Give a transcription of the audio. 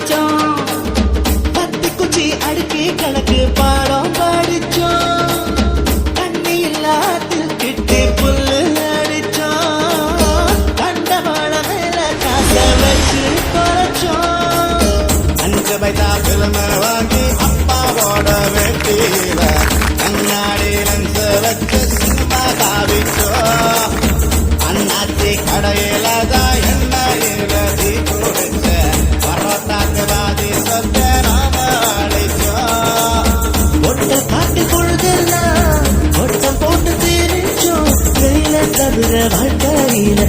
படிச்சோம். பத்து குச்சி அடுக்கி கணக்கு பாடம் படிச்சோம். தண்ணி இல்லாத்தில் கிட்டி புல்லு அடிச்சோம். கண்ட வாழ மேல காச வச்சு குறைச்சோம் அஞ்சு பைசா பிறந்த வாங்கி அப்பாவோட வெட்டியில கண்ணாடி லென்ஸ் வச்சு சினிமா காவிச்சோம் கடைசி கடையில தான் என்ன எழுதி கொடுத்த? வரத்தாக்குவாதி சொந்த நாம அழைச்சோம் ஒட்டு காட்டு பொழுதெல்லாம் ஒட்டம் போட்டு தீரிச்சோம். கையில தவிர வாழ்க்கையில